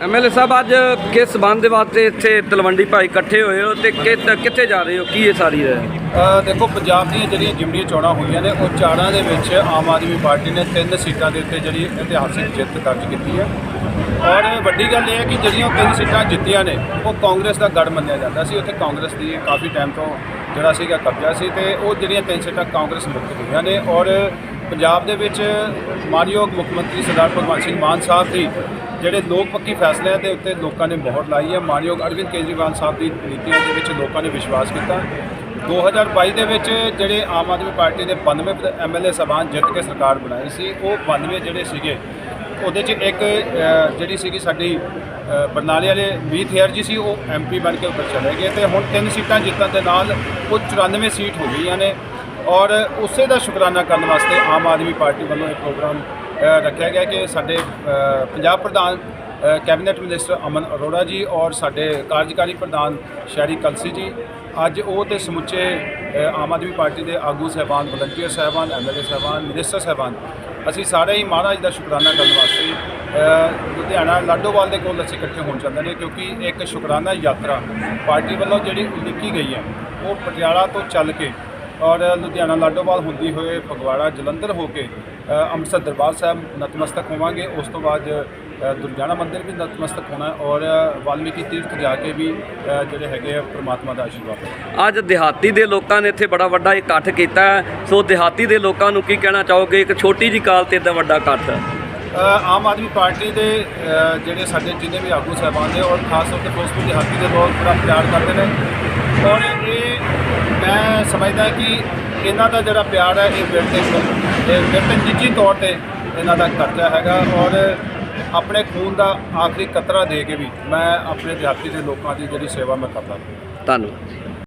MLA ਸਾਹਿਬ ਅੱਜ ਕਿਸ ਸਬੰਧ ਦੇ ਵਾਸਤੇ ਇੱਥੇ ਤਲਵੰਡੀ ਭਾਈ ਇਕੱਠੇ ਹੋਏ ਹੋ ਤੇ ਕਿ- ਕਿੱਥੇ ਜਾ ਰਹੇ ਹੋ? ਕੀ ਇਹ ਸਾਰੀ ਹੈ ਅ, ਦੇਖੋ ਪੰਜਾਬ ਦੀਆਂ ਜਿਹੜੀਆਂ ਜਿਮਨੀ ਚੋਣਾਂ ਹੋਈਆਂ ਨੇ ਉਹ ਚੋਣਾਂ ਦੇ ਵਿੱਚ ਆਮ ਆਦਮੀ ਪਾਰਟੀ ਨੇ ਤਿੰਨ ਸੀਟਾਂ ਦੇ ਉੱਤੇ ਜਿਹੜੀ ਇਤਿਹਾਸਿਕ ਜਿੱਤ ਦਰਜ ਕੀਤੀ ਹੈ। ਔਰ ਵੱਡੀ ਗੱਲ ਇਹ ਹੈ ਕਿ ਜਿਹੜੀਆਂ ਉਹ ਤਿੰਨ ਸੀਟਾਂ ਜਿੱਤੀਆਂ ਨੇ, ਉਹ ਕਾਂਗਰਸ ਦਾ ਗੜ ਮੰਨਿਆ ਜਾਂਦਾ ਸੀ। ਉੱਥੇ ਕਾਂਗਰਸ ਦੀ ਕਾਫੀ ਟਾਈਮ ਤੋਂ ਜਿਹੜਾ ਸੀਗਾ ਕਬਜ਼ਾ ਸੀ ਤੇ ਉਹ ਜਿਹੜੀਆਂ ਤਿੰਨ ਸੀਟਾਂ ਕਾਂਗਰਸ ਮੁਕਤ ਹੋਈਆਂ ਨੇ ਔਰ ਪੰਜਾਬ ਦੇ ਵਿੱਚ ਮਾਨਯੋਗ ਮੁੱਖ ਮੰਤਰੀ ਸਰਦਾਰ ਭਗਵੰਤ ਸਿੰਘ ਮਾਨ ਸਾਹਿਬ ਦੀ ਜਿਹੜੇ ਲੋਕ ਪੱਖੀ ਫੈਸਲਿਆਂ ਦੇ ਉੱਤੇ ਲੋਕਾਂ ਨੇ ਮੋਹਰ ਲਾਈ ਹੈ। ਮਾਨਯੋਗ ਅਰਵਿੰਦ ਕੇਜਰੀਵਾਲ ਸਾਹਿਬ ਦੀ ਨੀਤੀਆਂ ਦੇ ਵਿੱਚ ਲੋਕਾਂ ਨੇ ਵਿਸ਼ਵਾਸ ਕੀਤਾ। 2022 ਦੇ ਵਿੱਚ ਜਿਹੜੇ ਆਮ ਆਦਮੀ ਪਾਰਟੀ ਦੇ 92 ਐਮਐਲਏ ਸਭਾਨ ਜਿੱਤ ਕੇ ਸਰਕਾਰ ਬਣਾਈ ਸੀ, ਉਹ 92 ਜਿਹੜੇ ਸੀਗੇ ਉਹਦੇ 'ਚ ਇੱਕ ਜਿਹੜੀ ਸੀਗੀ ਸਾਡੀ ਬਰਨਾਲੇ ਵਾਲੇ ਮੀਤ ਹੇਅਰ ਜੀ ਸੀ, ਉਹ ਐਮਪੀ ਬਣ ਕੇ ਉੱਪਰ ਚਲੇ ਗਏ ਤੇ ਹੁਣ ਤਿੰਨ ਸੀਟਾਂ ਜਿੱਤਣ ਦੇ ਨਾਲ ਉਹ 94 ਸੀਟ ਹੋ ਗਈਆਂ ਨੇ ਔਰ ਉਸੇ ਦਾ ਸ਼ੁਕਰਾਨਾ ਕਰਨ ਵਾਸਤੇ ਆਮ ਆਦਮੀ ਪਾਰਟੀ ਵੱਲੋਂ ਇਹ ਪ੍ਰੋਗਰਾਮ ਰੱਖਿਆ ਗਿਆ ਕਿ ਸਾਡੇ ਪੰਜਾਬ ਪ੍ਰਧਾਨ ਕੈਬਨਿਟ ਮਿਨਿਸਟਰ ਅਮਨ ਅਰੋੜਾ ਜੀ ਔਰ ਸਾਡੇ ਕਾਰਜਕਾਰੀ ਪ੍ਰਧਾਨ ਸ਼ਹਿਰੀ ਕਲਸੀ ਜੀ, ਅੱਜ ਉਹ ਤੇ ਸਮੁੱਚੇ ਆਮ ਆਦਮੀ ਪਾਰਟੀ ਦੇ ਆਗੂ ਸਹਿਬਾਨ, ਵਲੰਟੀਅਰ ਸਹਿਬਾਨ ਐਮਐਲਏ ਸਹਿਬਾਨ, ਮਿਨਿਸਟਰ ਸਹਿਬਾਨ ਅਸੀਂ ਸਾਰੇ ਹੀ ਮਹਾਰਾਜ ਦਾ ਸ਼ੁਕਰਾਨਾ ਕਰਨ ਵਾਸਤੇ ਲੁਧਿਆਣਾ ਲਾਡੋਵਾਲ ਦੇ ਕੋਲ ਅਸੀਂ ਇਕੱਠੇ ਹੋਣ ਜਾਂਦੇ ਨੇ, ਕਿਉਂਕਿ ਇੱਕ ਸ਼ੁਕਰਾਨਾ ਯਾਤਰਾ ਪਾਰਟੀ ਵੱਲੋਂ ਜਿਹੜੀ ਉਲੀਕੀ ਗਈ ਹੈ, ਉਹ ਪਟਿਆਲਾ ਤੋਂ ਚੱਲ ਕੇ ਔਰ ਲੁਧਿਆਣਾ ਲਾਡੋਵਾਲ ਹੁੰਦੀ ਹੋਏ ਫਗਵਾੜਾ ਜਲੰਧਰ ਹੋ ਕੇ ਅੰਮ੍ਰਿਤਸਰ ਦਰਬਾਰ ਸਾਹਿਬ ਨਤਮਸਤਕ ਹੋਵਾਂਗੇ। ਉਸ ਤੋਂ ਬਾਅਦ ਦੁਰਗਿਆਣਾ ਮੰਦਿਰ ਵੀ ਨਤਮਸਤਕ ਹੋਣਾ ਔਰ ਵਾਲਮੀਕੀ ਤੀਰਥ ਜਾ ਕੇ ਵੀ ਜਿਹੜੇ ਹੈਗੇ ਆ ਪ੍ਰਮਾਤਮਾ ਦਾ ਆਸ਼ੀਰਵਾਦ। ਅੱਜ ਦਿਹਾਤੀ ਦੇ ਲੋਕਾਂ ਨੇ ਇੱਥੇ ਬੜਾ ਵੱਡਾ ਇਕੱਠ ਕੀਤਾ। ਸੋ ਦਿਹਾਤੀ ਦੇ ਲੋਕਾਂ ਨੂੰ ਕੀ ਕਹਿਣਾ ਚਾਹੋਗੇ ਇੱਕ ਛੋਟੀ ਜੀ ਕਾਲ ਤੇ ਇੱਦਾਂ ਵੱਡਾ ਇਕੱਠ ਆਮ ਆਦਮੀ ਪਾਰਟੀ ਦੇ ਜਿਹੜੇ ਸਾਡੇ ਜਿੰਨੇ ਵੀ ਆਗੂ ਸਾਹਿਬਾਨ ਨੇ ਔਰ ਖਾਸ ਤੌਰ ਤੇ ਫਿਰੋਜ਼ਪੁਰ ਦਿਹਾਤੀ ਦੇ ਲੋਕ ਬੜਾ ਪਿਆਰ ਕਰਦੇ ਨੇ ਔਰ ਇਹ ਮੈਂ ਸਮਝਦਾ ਕਿ ਇਹਨਾਂ ਦਾ ਜਿਹੜਾ ਪਿਆਰ ਹੈ ਇਹ ਬਿਰਤੇ ਇਹ ਬਿਰਤੇ ਨਿੱਜੀ ਤੌਰ ਤੇ ਇਹਨਾਂ ਦਾ ਕਰਜ਼ਾ ਹੈਗਾ ਔਰ ਆਪਣੇ ਖੂਨ ਦਾ ਆਖਰੀ ਕਤਰਾ ਦੇ ਕੇ ਵੀ ਮੈਂ ਆਪਣੇ ਦਿਹਾਤੀ ਦੇ ਲੋਕਾਂ ਦੀ ਜਿਹੜੀ ਸੇਵਾ ਮੈਂ ਕਰਦਾ। ਧੰਨਵਾਦ।